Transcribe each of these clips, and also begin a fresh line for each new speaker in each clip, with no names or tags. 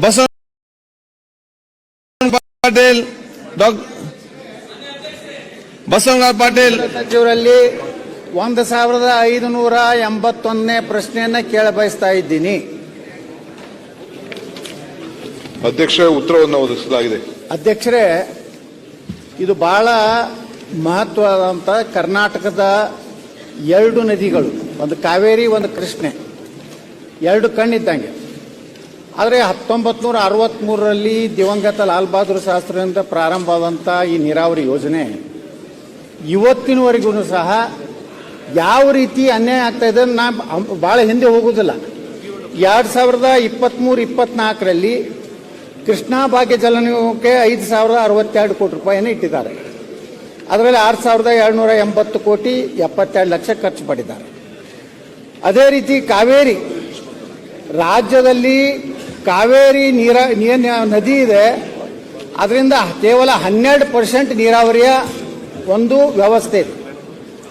Basava Patil doctor Basavaraj Patil.
ಸಚಿವರಲ್ಲಿ ಒಂದು ಸಾವಿರದ ಐದು ನೂರ ಎಂಬತ್ತೊಂದನೇ ಪ್ರಶ್ನೆಯನ್ನ ಕೇಳ ಬಯಸ್ತಾ ಇದ್ದೀನಿ.
ಅಧ್ಯಕ್ಷ ಉತ್ತರವನ್ನು ಒದಗಿಸಲಾಗಿದೆ.
ಅಧ್ಯಕ್ಷರೇ ಇದು ಬಹಳ ಮಹತ್ವದಂತ ಕರ್ನಾಟಕದ ಎರಡು ನದಿಗಳು ಒಂದು ಕಾವೇರಿ ಒಂದು ಕೃಷ್ಣೆ. ಎರಡು ಕಣ್ಣಿದ್ದಂಗೆ. ಆದರೆ ಹತ್ತೊಂಬತ್ತು ನೂರ ಅರವತ್ತ್ಮೂರರಲ್ಲಿ ದಿವಂಗತ ಲಾಲ್ ಬಹದ್ದೂರ್ ಶಾಸ್ತ್ರಿಯಿಂದ ಪ್ರಾರಂಭವಾದಂಥ ಈ ನೀರಾವರಿ ಯೋಜನೆ ಇವತ್ತಿನವರೆಗೂ ಸಹ ಯಾವ ರೀತಿ ಅನ್ಯಾಯ ಆಗ್ತಾ ಇದೆ ನಾ ಭಾಳ ಹಿಂದೆ ಹೋಗುವುದಿಲ್ಲ ಎರಡು ಸಾವಿರದ ಇಪ್ಪತ್ತ್ಮೂರು ಇಪ್ಪತ್ನಾಲ್ಕರಲ್ಲಿ ಕೃಷ್ಣಾ ಭಾಗ್ಯ ಜಲನಿಗಮಕ್ಕೆ ಐದು ಸಾವಿರದ ಅರವತ್ತೆರಡು ಕೋಟಿ ರೂಪಾಯಿಯನ್ನು ಇಟ್ಟಿದ್ದಾರೆ. ಅದರಲ್ಲಿ ಆರು ಸಾವಿರದ ಏಳ್ನೂರ ಎಂಬತ್ತು ಕೋಟಿ ಎಪ್ಪತ್ತೆರಡು ಲಕ್ಷ ಖರ್ಚು ಪಡಿದ್ದಾರೆ ಅದೇ ರೀತಿ ಕಾವೇರಿ ರಾಜ್ಯದಲ್ಲಿ ಕಾವೇರಿ ನೀರ ನೀರ ನದಿ ಇದೆ. ಅದರಿಂದ ಕೇವಲ ಹನ್ನೆರಡು ಪರ್ಸೆಂಟ್ ನೀರಾವರಿಯ ಒಂದು ವ್ಯವಸ್ಥೆ ಇದೆ.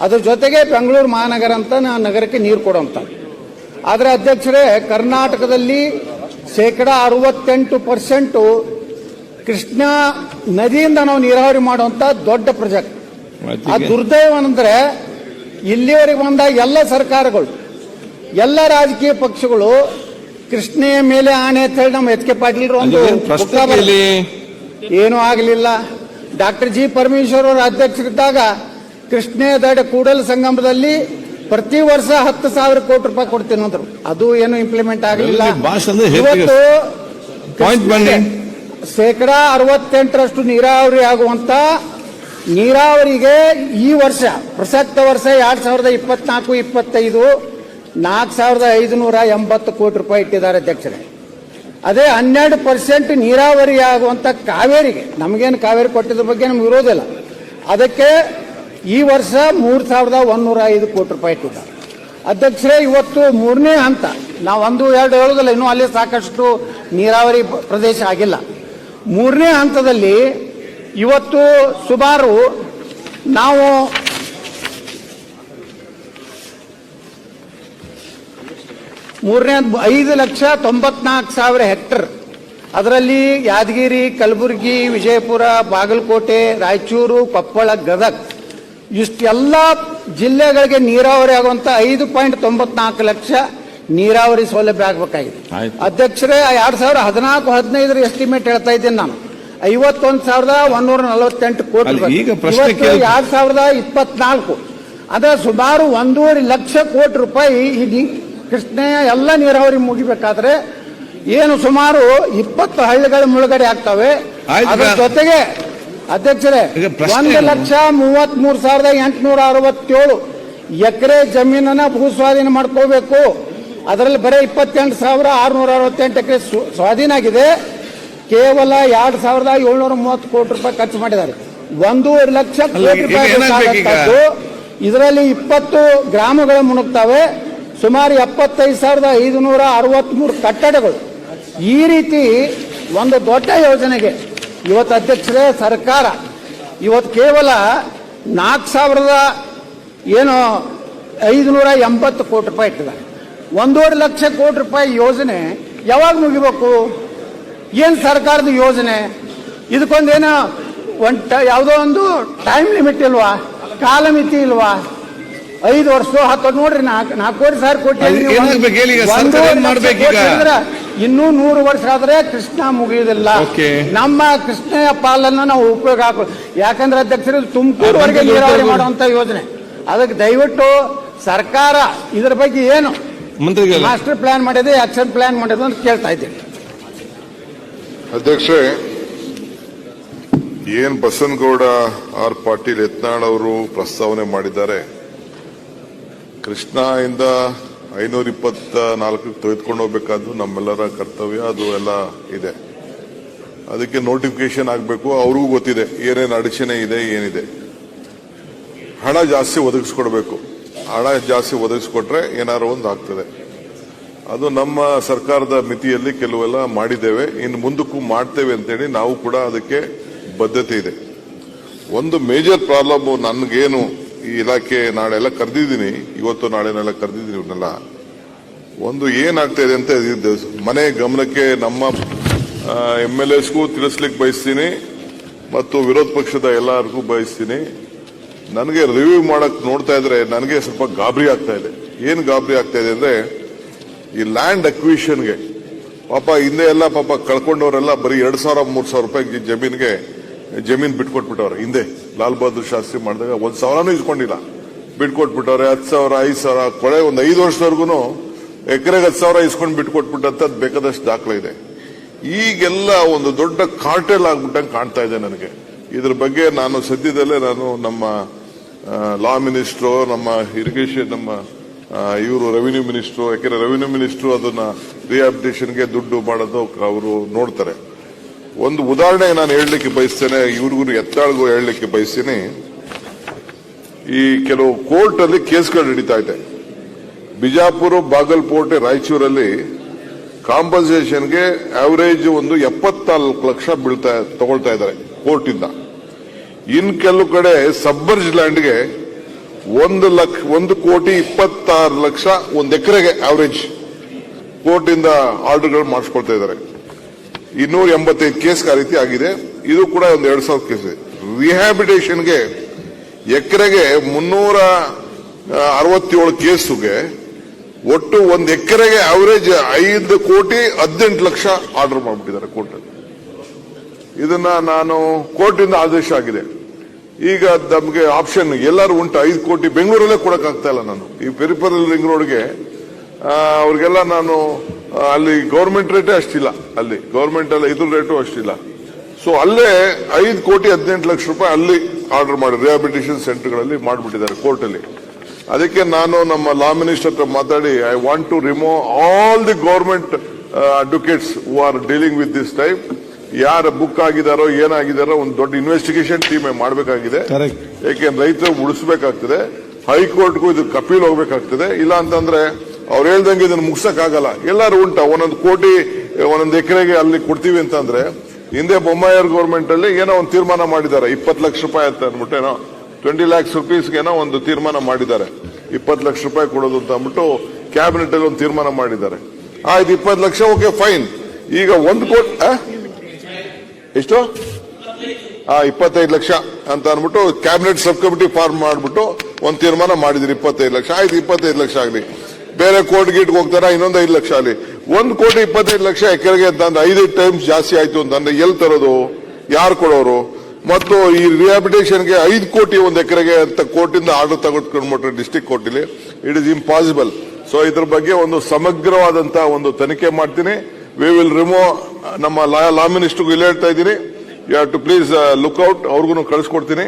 ಅದ್ರ ಜೊತೆಗೆ ಬೆಂಗಳೂರು ಮಹಾನಗರ ಅಂತ ನಾ ನಗರಕ್ಕೆ ನೀರು ಕೊಡುವಂಥ ಆದರೆ ಅಧ್ಯಕ್ಷರೇ ಕರ್ನಾಟಕದಲ್ಲಿ ಶೇಕಡ ಅರವತ್ತೆಂಟು ಪರ್ಸೆಂಟು ಕೃಷ್ಣಾ ನದಿಯಿಂದ ನಾವು ನೀರಾವರಿ ಮಾಡುವಂಥ ದೊಡ್ಡ ಪ್ರಾಜೆಕ್ಟ್. ಆ ದುರ್ದೈವ ಅಂದರೆ ಇಲ್ಲಿವರೆಗೆ ಬಂದ ಎಲ್ಲ ಸರ್ಕಾರಗಳು ಎಲ್ಲ ರಾಜಕೀಯ ಪಕ್ಷಗಳು ಕೃಷ್ಣೆಯ ಮೇಲೆ ಆನೆ ಅಂತ ಹೇಳಿ ನಮ್ಮ ಎಚ್ ಕೆ ಪಾಟೀಲ್ ಒಂದು ಪುಸ್ತಕ ಬರೆದ್ರು. ಏನೂ ಆಗಲಿಲ್ಲ ಡಾಕ್ಟರ್ ಜಿ ಪರಮೇಶ್ವರ್ ಅವರು ಅಧ್ಯಕ್ಷರಿದ್ದಾಗ ಕೃಷ್ಣೆಯ ದಡ ಕೂಡಲ ಸಂಗಮದಲ್ಲಿ ಪ್ರತಿ ವರ್ಷ ಹತ್ತು ಸಾವಿರ ಕೋಟಿ ರೂಪಾಯಿ ಕೊಡ್ತೀನಿ ಅಂದ್ರು ಅದು ಏನು ಇಂಪ್ಲಿಮೆಂಟ್ ಆಗಲಿಲ್ಲ
ಅಂದ್ರೆ?
ಇವತ್ತು
Point ಬನ್ನಿ.
ಶೇಕಡ ಅರವತ್ತೆಂಟರಷ್ಟು ನೀರಾವರಿ ಆಗುವಂತ ನೀರಾವರಿಗೆ ಈ ವರ್ಷ ಪ್ರಸಕ್ತ ವರ್ಷ ಎರಡ್ ಸಾವಿರದ ಇಪ್ಪತ್ನಾಲ್ಕು ಇಪ್ಪತ್ತೈದು ನಾಲ್ಕು ಸಾವಿರದ ಐದುನೂರ ಎಂಬತ್ತು ಕೋಟಿ ರೂಪಾಯಿ ಇಟ್ಟಿದ್ದಾರೆ ಅಧ್ಯಕ್ಷರೇ. ಅದೇ ಹನ್ನೆರಡು ಪರ್ಸೆಂಟ್ ನೀರಾವರಿ ಆಗುವಂಥ ಕಾವೇರಿಗೆ. ನಮಗೇನು ಕಾವೇರಿ ಕೊಟ್ಟಿದ್ದ ಬಗ್ಗೆ ನಮ್ಗೆ ಇರೋದಿಲ್ಲ ಅದಕ್ಕೆ ಈ ವರ್ಷ ಮೂರು ಸಾವಿರದ ಒಂದೂರ ಐದು ಕೋಟಿ ರೂಪಾಯಿ ಇಟ್ಟಿದ್ದಾರೆ. ಅಧ್ಯಕ್ಷರೇ, ಇವತ್ತು ಮೂರನೇ ಹಂತ, ನಾವು ಒಂದು ಎರಡು ಹೇಳೋದಿಲ್ಲ, ಇನ್ನೂ ಅಲ್ಲಿ ಸಾಕಷ್ಟು ನೀರಾವರಿ ಪ್ರದೇಶ ಆಗಿಲ್ಲ. ಮೂರನೇ ಹಂತದಲ್ಲಿ ಇವತ್ತು ಸುಮಾರು ನಾವು ಮೂರನೇ ಐದು ಲಕ್ಷ ತೊಂಬತ್ನಾಲ್ಕು ಸಾವಿರ ಹೆಕ್ಟರ್. ಅದರಲ್ಲಿ ಯಾದಗಿರಿ ಕಲಬುರಗಿ ವಿಜಯಪುರ ಬಾಗಲಕೋಟೆ ರಾಯಚೂರು ಕೊಪ್ಪಳ ಗದಗ ಇಷ್ಟೆಲ್ಲ ಜಿಲ್ಲೆಗಳಿಗೆ ನೀರಾವರಿ ಆಗುವಂತ ಐದು ಪಾಯಿಂಟ್ ತೊಂಬತ್ನಾಲ್ಕು ಲಕ್ಷ ನೀರಾವರಿ ಸೌಲಭ್ಯ ಆಗಬೇಕಾಗಿದೆ. ಅಧ್ಯಕ್ಷರೇ ಎರಡ್ ಸಾವಿರ ಹದಿನಾಲ್ಕು ಹದಿನೈದರ ಎಸ್ಟಿಮೇಟ್ ಹೇಳ್ತಾ ಇದ್ದೀನಿ ನಾನು. ಐವತ್ತೊಂದು ಸಾವಿರದ ಒಂದೂರ ನಲವತ್ತೆಂಟು ಕೋಟಿ ಎರಡ್ ಸಾವಿರದ ಇಪ್ಪತ್ನಾಲ್ಕು. ಅದ ಸುಮಾರು ಒಂದೂವರೆ ಲಕ್ಷ ಕೋಟಿ ರೂಪಾಯಿ ಈ ಕೃಷ್ಣೆಯ ಎಲ್ಲ ನೀರಾವರಿ ಮುಗಿಬೇಕಾದ್ರೆ ಏನು ಸುಮಾರು ಇಪ್ಪತ್ತು ಹಳ್ಳಿಗಳ ಮುಳುಗಡೆ ಆಗ್ತವೆ. ಅದರ ಜೊತೆಗೆ ಅಧ್ಯಕ್ಷರೇ ಒಂದು? ಲಕ್ಷ ಮೂವತ್ತ್ ಮೂರು ಸಾವಿರದ ಎಂಟುನೂರ ಅರವತ್ತೇಳು ಎಕರೆ ಜಮೀನನ್ನ ಭೂ ಸ್ವಾಧೀನ ಮಾಡ್ಕೋಬೇಕು. ಅದರಲ್ಲಿ ಬರೀ ಇಪ್ಪತ್ತೆಂಟು ಸಾವಿರ ಆರುನೂರ ಅರವತ್ತೆಂಟು ಎಕರೆ ಸ್ವ- ಸ್ವಾಧೀನ ಆಗಿದೆ. ಕೇವಲ ಎರಡು ಸಾವಿರದ ಏಳ್ನೂರ ಮೂವತ್ತು ಕೋಟಿ ರೂಪಾಯಿ ಖರ್ಚು ಮಾಡಿದ್ದಾರೆ. ಒಂದೂವರೆ ಲಕ್ಷ ಕೋಟಿ ರೂಪಾಯಿ. ಇದರಲ್ಲಿ ಇಪ್ಪತ್ತು ಗ್ರಾಮಗಳು ಮುಣುಗ್ತವೆ. ಸುಮಾರು ಎಪ್ಪತ್ತೈದು ಸಾವಿರದ ಐದುನೂರ ಅರವತ್ಮೂರು ಕಟ್ಟಡಗಳು. ಈ ರೀತಿ ಒಂದು ದೊಡ್ಡ ಯೋಜನೆಗೆ ಇವತ್ತು ಅಧ್ಯಕ್ಷರೇ ಸರ್ಕಾರ, ಇವತ್ತು ಕೇವಲ ನಾಲ್ಕು ಸಾವಿರದ ಏನು ಐದುನೂರ ಎಂಬತ್ತು ಕೋಟಿ ರೂಪಾಯಿ ಇಟ್ಟಿದ್ದಾರೆ. ಒಂದೂವರೆ ಲಕ್ಷ ಕೋಟಿ ರೂಪಾಯಿ ಯೋಜನೆ ಯಾವಾಗ ಮುಗಿಬೇಕು? ಏನು ಸರ್ಕಾರದ ಯೋಜನೆ? ಇದಕ್ಕೊಂದೇನೋ ಒಂದು ಯಾವುದೋ ಒಂದು ಟೈಮ್ ಲಿಮಿಟ್ ಇಲ್ವಾ? ಕಾಲಮಿತಿ ಇಲ್ವಾ? ಐದು ವರ್ಷ ಹತ್ತು ನೋಡ್ರಿ ನಾಲ್ಕು ನಾಲ್ಕೂವರೆ ಸಾವಿರ ಕೋಟಿ? ಇನ್ನೂ ನೂರು ವರ್ಷ ಆದ್ರೆ ಕೃಷ್ಣ ಮುಗಿಯುವುದಿಲ್ಲ. ನಮ್ಮ ಕೃಷ್ಣಯ ಪಾಲನ್ನ ನಾವು ಉಪಯೋಗ ಹಾಕೋ ಯಾಕಂದ್ರೆ ಅಧ್ಯಕ್ಷರು ತುಮಕೂರುವರೆಗೆ ನೀರಾವರಿ ಮಾಡುವಂತ ಯೋಜನೆ. ಅದಕ್ಕೆ ದಯವಿಟ್ಟು ಸರ್ಕಾರ ಇದ್ರ ಬಗ್ಗೆ ಏನು ಮಾಸ್ಟರ್ ಪ್ಲಾನ್ ಮಾಡಿದೆ ಆಕ್ಷನ್ ಪ್ಲಾನ್ ಮಾಡಿದೆ ಅಂತ ಕೇಳ್ತಾ ಇದ್ದೀನಿ.
ಅಧ್ಯಕ್ಷ ಏನ್ ಬಸನಗೌಡ ಆರ್ ಪಾಟೀಲ್ ಯತ್ನಾಳ್ ಅವರು ಪ್ರಸ್ತಾವನೆ ಮಾಡಿದ್ದಾರೆ? ಕೃಷ್ಣ ಇಂದ ಐನೂರ ಇಪ್ಪತ್ತ ನಾಲ್ಕಕ್ಕೆ ತೆಗೆದುಕೊಂಡು ಹೋಗ್ಬೇಕಾದ್ದು ನಮ್ಮೆಲ್ಲರ ಕರ್ತವ್ಯ, ಅದು ಎಲ್ಲ ಇದೆ. ಅದಕ್ಕೆ ನೋಟಿಫಿಕೇಶನ್ ಆಗಬೇಕು, ಅವ್ರಿಗೂ ಗೊತ್ತಿದೆ, ಏನೇನು ಅಡಚಣೆ ಇದೆ, ಏನಿದೆ. ಹಣ ಜಾಸ್ತಿ ಒದಗಿಸ್ಕೊಡ್ಬೇಕು. ಹಣ ಜಾಸ್ತಿ ಒದಗಿಸ್ಕೊಟ್ರೆ ಏನಾರು ಒಂದು ಆಗ್ತದೆ. ಅದು ನಮ್ಮ ಸರ್ಕಾರದ ಮಿತಿಯಲ್ಲಿ ಕೆಲವೆಲ್ಲ ಮಾಡಿದ್ದೇವೆ. ಇನ್ನು ಮುಂದಕ್ಕೂ ಮಾಡ್ತೇವೆ ಅಂತೇಳಿ ನಾವು ಕೂಡ ಅದಕ್ಕೆ ಬದ್ಧತೆ ಇದೆ. ಒಂದು ಮೇಜರ್ ಪ್ರಾಬ್ಲಮ್ ನನ್ಗೇನು ಈ ಇಲಾಖೆ ನಾಳೆಲ್ಲ ಕರೆದಿದ್ದೀನಿ. ಇವತ್ತು ನಾಳೆನೆಲ್ಲ ಕರೆದಿದ್ದೀನಿ ಇವ್ರನ್ನೆಲ್ಲ. ಒಂದು ಏನಾಗ್ತಾ ಇದೆ ಅಂತ ಮನೆ ಗಮನಕ್ಕೆ ನಮ್ಮ ಎಂ ಎಲ್ ಎಸ್ಗೂ ತಿಳಿಸ್ಲಿಕ್ಕೆ ಬಯಸ್ತೀನಿ. ಮತ್ತು ವಿರೋಧ ಪಕ್ಷದ ಎಲ್ಲರಿಗೂ ಬಯಸ್ತೀನಿ. ನನಗೆ ರಿವ್ಯೂ ಮಾಡಕ್ ನೋಡ್ತಾ ಇದ್ರೆ ನನಗೆ ಸ್ವಲ್ಪ ಗಾಬರಿ ಆಗ್ತಾ ಇದೆ. ಏನು ಗಾಬರಿ ಆಗ್ತಾ ಇದೆ ಅಂದ್ರೆ, ಈ ಲ್ಯಾಂಡ್ ಅಕ್ವಿಷನ್ಗೆ ಪಾಪ ಹಿಂದೆ ಎಲ್ಲ ಪಾಪ ಕಳ್ಕೊಂಡವರೆಲ್ಲ ಬರೀ ಎರಡು ಸಾವಿರ, ಮೂರು ಸಾವಿರ ರೂಪಾಯಿ ಜಮೀನ್ಗೆ ಜಮೀನ್ ಬಿಟ್ಕೊಟ್ಬಿಟ್ಟವ್ರೆ. ಹಿಂದೆ ಲಾಲ್ ಬಹದ್ದೂರ್ ಶಾಸ್ತ್ರಿ ಮಾಡಿದಾಗ ಒಂದ್ ಸಾವಿರನೂ ಇಸ್ಕೊಂಡಿಲ್ಲ. ಬಿಟ್ಕೊಟ್ಬಿಟ್ಟವ್ರೆ, ಹತ್ತು ಸಾವಿರ, ಐದು ಸಾವಿರ, ಕೊಳೆ ಒಂದ್ ಐದು ವರ್ಷದವರೆಗೂ ಎಕರೆಗೆ ಹತ್ತು ಸಾವಿರ ಇಸ್ಕೊಂಡು ಬಿಟ್ಕೊಟ್ಬಿಟ್ಟಂತದ್ ಬೇಕಾದಷ್ಟು ದಾಖಲೆ ಇದೆ. ಈಗೆಲ್ಲ ಒಂದು ದೊಡ್ಡ ಕಾರ್ಟೆಲ್ ಆಗ್ಬಿಟ್ಟಂಗೆ ಕಾಣ್ತಾ ಇದೆ ನನಗೆ. ಇದ್ರ ಬಗ್ಗೆ ನಾನು ಸದ್ಯದಲ್ಲೇ ನಾನು ನಮ್ಮ ಲಾ ಮಿನಿಸ್ಟ್ರು ನಮ್ಮ ಇರಿಗೇಷನ್ ನಮ್ಮ ಇವರು ರೆವಿನ್ಯೂ ಮಿನಿಸ್ಟ್ರು ಯಾಕೆಂದ್ರೆ ರೆವಿನ್ಯೂ ಮಿನಿಸ್ಟ್ರು ಅದನ್ನ ರಿಹಾಬಿಟೇಷನ್ಗೆ ದುಡ್ಡು ಮಾಡೋದು ಅವರು ನೋಡ್ತಾರೆ. ಒಂದು ಉದಾಹರಣೆ ನಾನು ಹೇಳಲಿಕ್ಕೆ ಬಯಸ್ತೇನೆ, ಇವ್ರಿಗೂ ಎತ್ತಾಳ್ಗೂ ಹೇಳಲಿಕ್ಕೆ ಬಯಸ್ತೀನಿ. ಈ ಕೆಲವು ಕೋರ್ಟ್ ಅಲ್ಲಿ ಕೇಸ್ಗಳು ನಡೀತಾ ಇದೆ. ಬಿಜಾಪುರ, ಬಾಗಲಕೋಟೆ, ರಾಯಚೂರಲ್ಲಿ ಕಾಂಪನ್ಸೇಷನ್ಗೆ ಆವರೇಜ್ ಒಂದು ಎಪ್ಪತ್ನಾಲ್ಕು ಲಕ್ಷ ಬೀಳ್ತಾ, ತಗೊಳ್ತಾ ಇದ್ದಾರೆ ಕೋರ್ಟ್ ಇಂದ ಇನ್ ಕೆಲವು ಕಡೆ ಸಬ್ಬರ್ಜ್ ಲ್ಯಾಂಡ್ಗೆ ಒಂದು ಲಕ್ಷ, ಒಂದು ಕೋಟಿ ಇಪ್ಪತ್ತಾರು ಲಕ್ಷ ಒಂದು ಎಕರೆಗೆ ಆವರೇಜ್ ಕೋರ್ಟ್ ಇಂದ ಆರ್ಡರ್ಗಳು ಮಾಡಿಸ್ಕೊಳ್ತಾ ಇದ್ದಾರೆ. ಇನ್ನೂರ ಎಂಬತ್ತೈದು ಕೇಸ್ ಆ ರೀತಿ ಆಗಿದೆ. ಇದು ಕೂಡ ಒಂದು ಎರಡ್ ಸಾವಿರ ಕೇಸ್. ರಿಹ್ಯಾಬಿಟೇಷನ್ಗೆ ಎಕರೆಗೆ ಮುನ್ನೂರ ಅರವತ್ತೇಳು ಕೇಸುಗೆ ಒಟ್ಟು ಒಂದು ಎಕರೆಗೆ ಅವರೇಜ್ ಐದು ಕೋಟಿ ಹದಿನೆಂಟು ಲಕ್ಷ ಆರ್ಡರ್ ಮಾಡಿಬಿಟ್ಟಿದ್ದಾರೆ ಕೋರ್ಟಲ್ಲಿ ಇದನ್ನ ನಾನು ಕೋರ್ಟಿಂದ ಆದೇಶ ಆಗಿದೆ. ಈಗ ನಮಗೆ ಆಪ್ಷನ್ ಎಲ್ಲರೂ ಉಂಟು. ಐದು ಕೋಟಿ ಬೆಂಗಳೂರಲ್ಲೇ ಕೊಡಕ್ಕಾಗ್ತಾ ಇಲ್ಲ ನಾನು. ಈ ಪೆರಿಪರಲ್ ರಿಂಗ್ ರೋಡ್ಗೆ ಅವ್ರಿಗೆಲ್ಲ ನಾನು ಅಲ್ಲಿ ಗೌರ್ಮೆಂಟ್ ರೇಟೇ ಅಷ್ಟಿಲ್ಲ. ಅಲ್ಲಿ ಗೌರ್ಮೆಂಟ್ ಅಲ್ಲಿ ಇದ್ರ ರೇಟು ಅಷ್ಟಿಲ್ಲ. ಸೊ ಅಲ್ಲೇ ಐದು ಕೋಟಿ ಹದಿನೆಂಟು ಲಕ್ಷ ರೂಪಾಯಿ ಅಲ್ಲಿ ಆರ್ಡರ್ ಮಾಡಿ ರಿಹಾಬಿಲಿಟೇಷನ್ ಸೆಂಟರ್ಗಳಲ್ಲಿ ಮಾಡಿಬಿಟ್ಟಿದ್ದಾರೆ ಕೋರ್ಟಲ್ಲಿ ಅದಕ್ಕೆ ನಾನು ನಮ್ಮ ಲಾ ಮಿನಿಸ್ಟರ್ ಹತ್ರ ಮಾತಾಡಿ I want to remove all the government advocates who are dealing with this type ಯಾರ ಬುಕ್ ಆಗಿದಾರೋ ಏನಾಗಿದಾರೋ ಒಂದು ದೊಡ್ಡ ಇನ್ವೆಸ್ಟಿಗೇಷನ್ ಟೀಮ್ ಮಾಡಬೇಕಾಗಿದೆ. ಏಕೆಂದ್ರೆ ರೈತರು ಉಳಿಸಬೇಕಾಗ್ತದೆ. ಹೈಕೋರ್ಟ್ಗೂ ಇದು ಕಪೀಲ್ ಹೋಗ್ಬೇಕಾಗ್ತದೆ. ಇಲ್ಲ ಅಂತಂದ್ರೆ ಅವ್ರು ಹೇಳ್ದಂಗೆ ಇದನ್ನು ಮುಗ್ಸಕ್ಕಾಗಲ್ಲ. ಎಲ್ಲರೂ ಉಂಟ. ಒಂದೊಂದು ಕೋಟಿ, ಒಂದೊಂದು ಎಕರೆಗೆ ಅಲ್ಲಿ ಕೊಡ್ತೀವಿ ಅಂತಂದ್ರೆ, ಹಿಂದೆ ಬೊಮ್ಮಾಯರ್ ಗೌರ್ಮೆಂಟ್ ಅಲ್ಲಿ ಏನೋ ಒಂದು ತೀರ್ಮಾನ ಮಾಡಿದ್ದಾರೆ. ಇಪ್ಪತ್ತು ಲಕ್ಷ ರೂಪಾಯಿ ಅಂತ ಅಂದ್ಬಿಟ್ಟೇನೋ ಟ್ವೆಂಟಿ ಲ್ಯಾಕ್ಸ್ ರುಪೀಸ್ಗೇನೋ ಒಂದು ತೀರ್ಮಾನ ಮಾಡಿದ್ದಾರೆ. ಇಪ್ಪತ್ತು ಲಕ್ಷ ರೂಪಾಯಿ ಕೊಡೋದು ಅಂತ ಅಂದ್ಬಿಟ್ಟು ಕ್ಯಾಬಿನೆಟ್ ಅಲ್ಲಿ ಒಂದು ತೀರ್ಮಾನ ಮಾಡಿದ್ದಾರೆ. ಆಯ್ತು ಇಪ್ಪತ್ತು ಲಕ್ಷ, ಓಕೆ ಫೈನ್ ಈಗ ಒಂದು ಕೋಟಿ, ಆ? ಎಷ್ಟು? ಆ, ಇಪ್ಪತ್ತೈದು ಲಕ್ಷ ಅಂತ ಅಂದ್ಬಿಟ್ಟು ಕ್ಯಾಬಿನೆಟ್ ಸಬ್ ಕಮಿಟಿ ಫಾರ್ಮ್ ಮಾಡಿಬಿಟ್ಟು ಒಂದು ತೀರ್ಮಾನ ಮಾಡಿದ್ರಿ ಇಪ್ಪತ್ತೈದು ಲಕ್ಷ. ಆಯ್ತು, ಇಪ್ಪತ್ತೈದು ಲಕ್ಷ ಆಗಲಿ. ಬೇರೆ ಕೋರ್ಟ್ ಗೀಟ್ಗೆ ಹೋಗ್ತಾರ? ಇನ್ನೊಂದು ಐದು ಲಕ್ಷ ಅಲ್ಲಿ. ಒಂದು ಕೋಟಿ ಇಪ್ಪತ್ತೈದು ಲಕ್ಷ ಎಕರೆಗೆ ಅಂತಂದ್ರೆ ಐದು ಟೈಮ್ಸ್ ಜಾಸ್ತಿ ಆಯ್ತು ಅಂತಂದ್ರೆ ಎಲ್ಲಿ ತರೋದು? ಯಾರು ಕೊಡೋರು? ಮತ್ತು ಈ ರಿಹಾಬಿಟೇಷನ್ಗೆ ಐದು ಕೋಟಿ ಒಂದು ಎಕರೆಗೆ ಅಂತ ಕೋರ್ಟಿಂದ ಆರ್ಡರ್ ತಗೊಂಡ್ಕೊಂಡ್ಬಿಟ್ರೆ ಡಿಸ್ಟಿಕ್ ಕೋರ್ಟಲ್ಲಿ ಇಟ್ ಇಸ್ ಇಂಪಾಸಿಬಲ್ ಸೊ ಇದ್ರ ಬಗ್ಗೆ ಒಂದು ಸಮಗ್ರವಾದಂತ ಒಂದು ತನಿಖೆ ಮಾಡ್ತೀನಿ. ವಿ ವಿಲ್ ರಿಮೂವ್ ನಮ್ಮ ಲಾ ಮಿನಿಸ್ಟರ್ಗೂ ಇಲ್ಲಿ ಹೇಳ್ತಾ ಇದ್ದೀನಿ. You have to please look out ಅವ್ರಿಗೂ ಕಳಿಸ್ಕೊಡ್ತೀನಿ.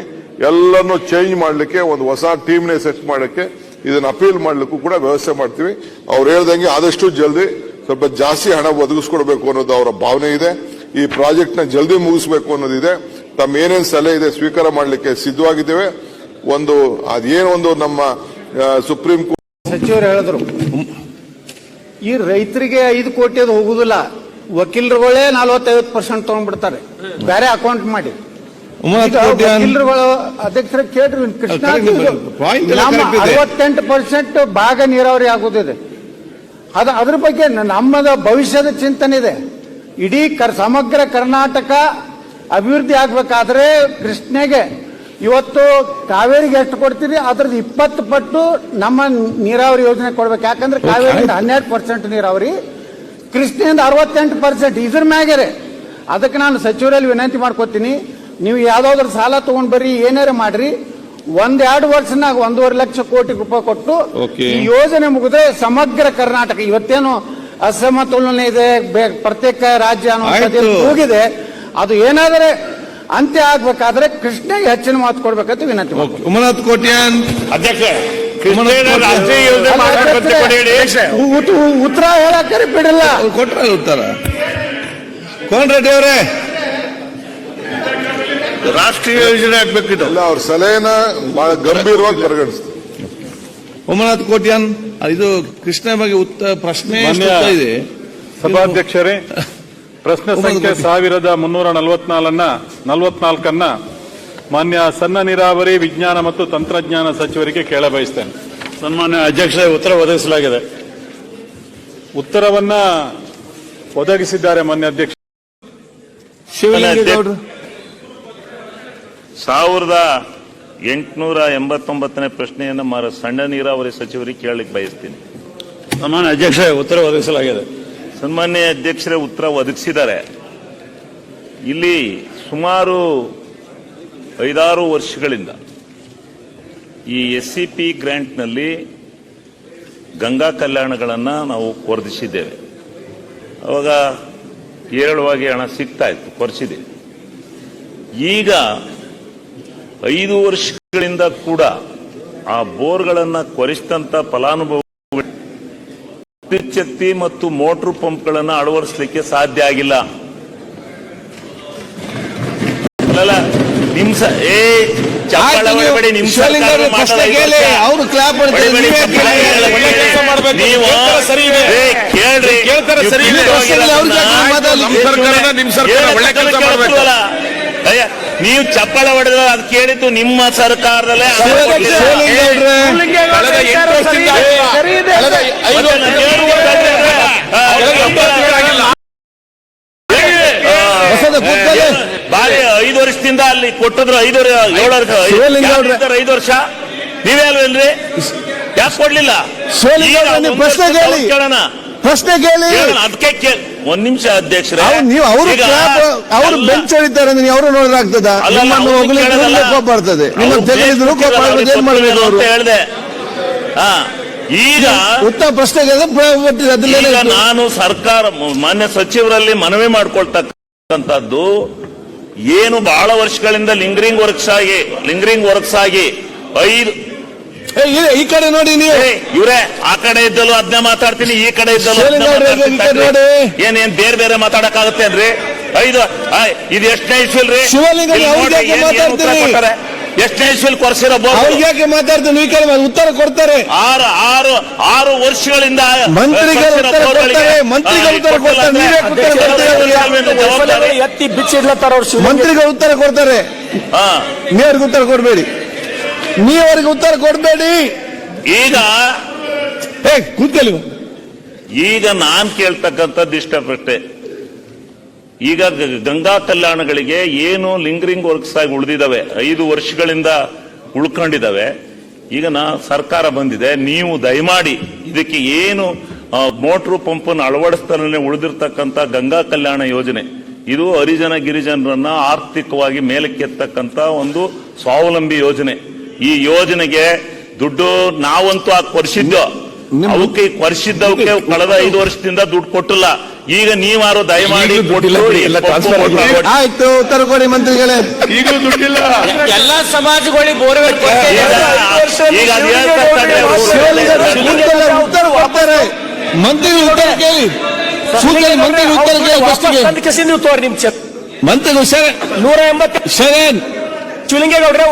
ಎಲ್ಲನೂ ಚೇಂಜ್ ಮಾಡಲಿಕ್ಕೆ, ಒಂದು ಹೊಸ ಟೀಮ್ನೇ ಸೆಟ್ ಮಾಡಕ್ಕೆ ಇದನ್ನ ಅಪೀಲ್ ಮಾಡಲಿಕ್ಕೂ ಕೂಡ ವ್ಯವಸ್ಥೆ ಮಾಡ್ತೀವಿ. ಅವ್ರು ಹೇಳ್ದಂಗೆ ಆದಷ್ಟು ಜಲ್ದಿ ಸ್ವಲ್ಪ ಜಾಸ್ತಿ ಹಣ ಒದಗಿಸ್ಕೊಡ್ಬೇಕು ಅನ್ನೋದು ಅವರ ಭಾವನೆ ಇದೆ. ಈ ಪ್ರಾಜೆಕ್ಟ್ನ ಜಲ್ದಿ ಮುಗಿಸ್ಬೇಕು ಅನ್ನೋದಿದೆ. ತಮ್ಮ ಏನೇನು ಸಲಹೆ ಇದೆ ಸ್ವೀಕಾರ ಮಾಡಲಿಕ್ಕೆ ಸಿದ್ಧವಾಗಿದ್ದೇವೆ. ಒಂದು, ಅದೇನು ಒಂದು ನಮ್ಮ ಸುಪ್ರೀಂ ಕೋರ್ಟ್
ಸಚಿವರು ಹೇಳಿದ್ರು. ಈ ರೈತರಿಗೆ ಐದು ಕೋಟಿ ಅದು ಹೋಗುದಿಲ್ಲ. ವಕೀಲರುಗಳೇ ನಲವತ್ತೈವತ್ತು ಪರ್ಸೆಂಟ್ ತಗೊಂಡ್ಬಿಡ್ತಾರೆ. ಬೇರೆ ಅಕೌಂಟ್ ಮಾಡಿ. ಅಧ್ಯಕ್ಷರ ಕೇಳ್ರಿ. ಅರವತ್ತೆಂಟು ಪರ್ಸೆಂಟ್ ಭಾಗ ನೀರಾವರಿ ಆಗುದಿದೆ ಅದು ಅದ್ರ ಬಗ್ಗೆ ನಮ್ಮದ ಭವಿಷ್ಯದ ಚಿಂತನೆ ಇದೆ. ಇಡೀ ಕರ್ ಸಮಗ್ರ ಕರ್ನಾಟಕ ಅಭಿವೃದ್ಧಿ ಆಗ್ಬೇಕಾದ್ರೆ ಕೃಷ್ಣೆಗೆ ಇವತ್ತು ಕಾವೇರಿಗೆ ಎಷ್ಟು ಕೊಡ್ತೀರಿ? ಅದ್ರದ್ದು ಇಪ್ಪತ್ತು ಪಟ್ಟು ನಮ್ಮ ನೀರಾವರಿ ಯೋಜನೆ ಕೊಡ್ಬೇಕು. ಯಾಕಂದ್ರೆ ಕಾವೇರಿಯಿಂದ ಹನ್ನೆರಡು ಪರ್ಸೆಂಟ್ ನೀರಾವರಿ ಕೃಷ್ಣೆಯಿಂದ ಅರವತ್ತೆಂಟು ಪರ್ಸೆಂಟ್ ಇದ್ರ ಮ್ಯಾಗೆ ಅದಕ್ಕೆ ನಾನು ಸಚಿವರಲ್ಲಿ ವಿನಂತಿ ಮಾಡ್ಕೊತೀನಿ. ನೀವು ಯಾವ್ದಾದ್ರು ಸಾಲ ತಗೊಂಡ್ ಬರ್ರಿ ಏನಾರ ಮಾಡ್ರಿ. ಒಂದೆರಡು ವರ್ಷನಾಗ ಒಂದೂವರೆ ಲಕ್ಷ ಕೋಟಿ ರೂಪಾಯಿ ಕೊಟ್ಟು
Okay.
ಈ ಯೋಜನೆ ಮುಗಿದ್ರೆ ಸಮಗ್ರ ಕರ್ನಾಟಕ ಇವತ್ತೇನು ಅಸಮತೋಲನ ಇದೆ ಬೆ- ಪ್ರತ್ಯೇಕ ರಾಜ್ಯ. ಹೋಗಿದೆ ಅದು ಏನಾದರೆ ಅಂತ್ಯ ಆಗ್ಬೇಕಾದ್ರೆ ಕೃಷ್ಣಗೆ ಹೆಚ್ಚಿನ ಮಾತು ಕೊಡ್ಬೇಕಂತ ವಿನಂತಿ ಮಾಡ್ತೀನಿ.
ಕೋಟ್ಯಾನ್ ಕೋಟಿ ಅನ್-
ಅಧ್ಯಕ್ಷ ಕೃಷ್ಣೇನ ರಾಷ್ಟ್ರೀಯ ಯೋಜನೆ
ಅಲ್ಲ,
ಮಾಡಬೇಕಂತ ಕೊಡಿ
ಉ- ಉತ್- ಉತ್ತರ ಹೇಳಕ್ಕೆ ಬಿಡಲ್ಲ.
ಅವ್ರು ಕೊಟ್ರೆ ಉತ್ತರ. ಕೋನ್ ರೆಡ್ಡಿ ಅವರೇ
ರಾಷ್ಟ್ರೀಯ ಯೋಜನೆ ಆಗ್ಬೇಕಿದೆ
ಎಲ್ಲ ಅವ್ರ ಸಲಹೆನ ಬಹಳ ಗಂಭೀರವಾಗಿ ಪರಿಗಣಿಸ್ತಾರೆ
ಉಮನಾಥ್ ಕೋಟ್ಯಾನ್ ಇದು ಕೃಷ್ಣ ಬಗ್ಗೆ ಉತ್ತ ಪ್ರಶ್ನೆ ಇದೆ.
ಸಭಾಧ್ಯಕ್ಷರೇ ಪ್ರಶ್ನೆ ಸಂಖ್ಯೆ ಸಾವಿರದ ಮುನ್ನೂರ ನಲವತ್ನಾಲ್ಕನ್ನ ನಲವತ್ನಾಲ್ಕನ್ನ ಮಾನ್ಯ ಸಣ್ಣ ನೀರಾವರಿ ವಿಜ್ಞಾನ ಮತ್ತು ತಂತ್ರಜ್ಞಾನ ಸಚಿವರಿಗೆ ಕೇಳ ಬಯಸ್ತೇನೆ.
ಸನ್ಮಾನ್ಯ ಅಧ್ಯಕ್ಷ ಉತ್ತರ ಒದಗಿಸಲಾಗಿದೆ.
ಉತ್ತರವನ್ನ ಒದಗಿಸಿದ್ದಾರೆ ಮಾನ್ಯ ಅಧ್ಯಕ್ಷ.
ಶಿವಲಿಂಗೇಗೌಡರು.
ಸಾವಿರದ ಎಂಟುನೂರ ಎಂಬತ್ತೊಂಬತ್ತನೇ ಪ್ರಶ್ನೆಯನ್ನು ಮಾರ ಸಣ್ಣ ನೀರಾವರಿ ಸಚಿವರಿಗೆ ಕೇಳಲಿಕ್ಕೆ ಬಯಸ್ತೀನಿ.
ಸನ್ಮಾನ್ಯ ಅಧ್ಯಕ್ಷ ಉತ್ತರ ಒದಗಿಸಲಾಗಿದೆ.
ಸನ್ಮಾನ್ಯ ಅಧ್ಯಕ್ಷರೇ ಉತ್ತರ ಒದಗಿಸಿದ್ದಾರೆ. ಇಲ್ಲಿ ಸುಮಾರು ಐದಾರು ವರ್ಷಗಳಿಂದ ಈ ಎಸ್ ಸಿ ಪಿ ಗ್ರ್ಯಾಂಟ್ನಲ್ಲಿ ಗಂಗಾ ಕಲ್ಯಾಣಗಳನ್ನು ನಾವು ಕೊರದಿಸಿದ್ದೇವೆ ಅವಾಗ ಹೇರಳವಾಗಿ ಹಣ ಸಿಗ್ತಾ ಇತ್ತು ಕೊರೆಸಿದ್ದೀವಿ ಈಗ ಐದು ವರ್ಷಗಳಿಂದ ಕೂಡ ಆ ಬೋರ್ಗಳನ್ನು ಕೊರೆಸಿದಂಥ ಫಲಾನುಭವಿಗಳು ವಿದ್ಯುತ್ ಶಕ್ತಿ ಮತ್ತು ಮೋಟರ್ ಪಂಪ್ಗಳನ್ನು ಅಳವಡಿಸಲಿಕ್ಕೆ ಸಾಧ್ಯ ಆಗಿಲ್ಲ. ನಿಮ್ಸ ಏ
ಅವ್ರ
ಏ, ಕೇಳ್ರಿ.
ಕೇಳ್ತಾರೆ ಸರಿ
ನಿಮ್ ಸರ್ಕಾರ ಒಳ್ಳೆ ಕೆಲಸ ಮಾಡ್ಬೇಕು.
ಅಯ್ಯ, ನೀವು ಚಪ್ಪಳ ಹೊಡೆದ ಅದು ಕೇಳಿದ್ದು ನಿಮ್ಮ ಸರ್ಕಾರದಲ್ಲೇ. ಬಾರಿ ಐದು ವರ್ಷದಿಂದ ಅಲ್ಲಿ ಕೊಟ್ಟಿದ್ರು ಐದು ಏಳು ವರ್ಷ ಐದು ವರ್ಷ? ನೀವೇ ಅಲ್ವೇನ್ರಿ? ಯಾಕೆ ಕೊಡ್ಲಿಲ್ಲ?
ಪ್ರಶ್ನೆ ಕೇಳಿ.
ಕೇಳೋಣ.
ಪ್ರಶ್ನೆ ಕೇಳಿ.
ಅದಕ್ಕೆ ಕೇಳಿ ಒಂದ್ ನಿಮಿಷ ಅಧ್ಯಕ್ಷರೇ.
ನೀವು ಅವರು ಅವರು ಬೆಂಚ್ ಹೊಡಿತಾರೆ ಅಂದ್ರೆ ನೀವು ಅವರು
ಕೇಳೋದಲ್ಲ.
ಕೋಪ ಬರ್ತದೆ. ನಿಮ್ಮ ತೆಗೆದಿದ್ರು ಕೋಪ ಏನ್ ಮಾಡ್ಬೇಕು ಅವರು?
ಹೇಳ್ದೆ ಹಾ ಈಗ
ಉತ್ತಮ ಪ್ರಶ್ನೆಗೆ
ನಾನು ಸರ್ಕಾರ ಮಾನ್ಯ ಸಚಿವರಲ್ಲಿ ಮನವಿ ಮಾಡ್ಕೊಳ್ತಕ್ಕಂಥದ್ದು ಏನು ಬಹಳ ವರ್ಷಗಳಿಂದ ಲಿಂಗರಿಂಗ್ ವರ್ಕ್ಸ್ ಆಗಿ ಲಿಂಗರಿಂಗ್ ವರ್ಕ್ಸ್ ಆಗಿ ಐದು
ಈ ಕಡೆ ನೋಡಿ ನೀವು.
ಇವ್ರೆ ಆ ಕಡೆ ಇದ್ದಲ್ಲೂ ಅದನ್ನ ಮಾತಾಡ್ತೀನಿ ಈ ಕಡೆ ಇದ್ದಲ್ಲೂ ಅದ್ನ
ಶಿವಲಿಂಗೇಗೌಡ್ರೆ,
ಮಾತಾಡ್ತೀನಿ.
ಈ ಕಡೆ ನೋಡಿ.
ಏನೇನ್ ಬೇರೆ ಬೇರೆ ಮಾತಾಡಕ್ಕಾಗತ್ತೇನ್ರಿ ಐದು ಆಯ್, ಇದು ಎಷ್ಟನೇ ಇಸ್ವಿಲ್ರಿ
ಶಿವಲಿಂಗ,
ಎಷ್ಟನೇ ಇಸ್ವಿಲ್ ಕೊರ್ಸಿರೋ
ಯಾಕೆ ಮಾತಾಡ್ತಾರೆ ಈ ಕಡೆ ಉತ್ತರ ಕೊಡ್ತಾರೆ.
ಆರು ಆರು ಆರು ವರ್ಷಗಳಿಂದ
ಮಂತ್ರಿಗಳು
ಕೊರ್ಸಿರೋ
ಉತ್ತರ ಕೊಡ್ತಾರೆ, ಮಂತ್ರಿಗಳು ಉತ್ತರ ಕೊಡ್ತಾರೆ, ನೀವೇ ಉತ್ತರ ಕೊಡ್ತೀರಾ ಅವ್ರಿಗೆ?
ಜವಾಬ್ದಾರಿ?
ಎತ್ತಿ ಬಿಚ್ಚಿಡ್ಲತ್ತಾರ
ಮಂತ್ರಿಗಳು ಉತ್ತರ ಕೊಡ್ತಾರೆ.
ಹಾ.
ನೀವ್ರಿಗೆ ಉತ್ತರ ಕೊಡ್ಬೇಡಿ. ನೀವರಿಗೆ ಉತ್ತರ ಕೊಡಬೇಡಿ.
ಈಗ
ಹೇ ಕೂತ್ಕೊಳ್ಳಿ.
ಈಗ ನಾನ್ ಕೇಳ್ತಕ್ಕಂಥದ್ದು ಇಷ್ಟಪಟ್ಟೆ ಈಗ ಗಂಗಾ ಕಲ್ಯಾಣಗಳಿಗೆ ಏನು ಲಿಂಗರಿಂಗ್ ವರ್ಕ್ಸ್ ಆಗಿ ಉಳಿದಿದ್ದಾವೆ ಐದು ವರ್ಷಗಳಿಂದ ಉಳ್ಕೊಂಡಿದ್ದಾವೆ. ಈಗ ನಾ ಸರ್ಕಾರ ಬಂದಿದೆ ನೀವು ದಯಮಾಡಿ ಇದಕ್ಕೆ ಏನು ಮೋಟ್ರು ಪಂಪನ್ನು ಅಳವಡಿಸ್ತಾನೆ ಉಳಿದಿರ್ತಕ್ಕಂಥ ಗಂಗಾ ಕಲ್ಯಾಣ ಯೋಜನೆ. ಇದು ಹರಿಜನ ಗಿರಿಜನರನ್ನ ಆರ್ಥಿಕವಾಗಿ ಮೇಲಕ್ಕೆತ್ತಕ್ಕಂಥ ಒಂದು ಸ್ವಾವಲಂಬಿ ಯೋಜನೆ. ಈ ಯೋಜನೆಗೆ ದುಡ್ಡು ನಾವಂತೂ ಆ ಕೊರ್ಸಿದ್ದು ಅವಕ್ಕೆ ಕೊರ್ಸಿದ್ದವಕ್ಕೆ ಕಳೆದ ಐದು ವರ್ಷದಿಂದ ದುಡ್ಡು ಕೊಟ್ಟಿಲ್ಲ. ಈಗ ನೀವಾರು ದಯಮಾಡಿ.
ಆಯ್ತು. ಉತ್ತರ ಕೊಡಿ ಮಂತ್ರಿಗಳೇ.
ಈಗಲೂ ದುಡ್ಡಿಲ್ಲ.
ಎಲ್ಲಾ ಸಮಾಜಗಳಿಗೆ ಬೋರ್ವೆಲ್
ಈಗ- ಈಗ
ಮಂತ್ರಿ ಉತ್ತರ ಕೇಳಿ. ಮಂತ್ರಿ ಉತ್ತರ ಕೇಳಿ
ನೀವು ತೋರಿ ನಿಮ್
ಶರಣ್
ನೂರ ಎಂಬತ್ತು
ಶರಣ್
ಶಿವಲಿಂಗೇಗೌಡ್ರೆ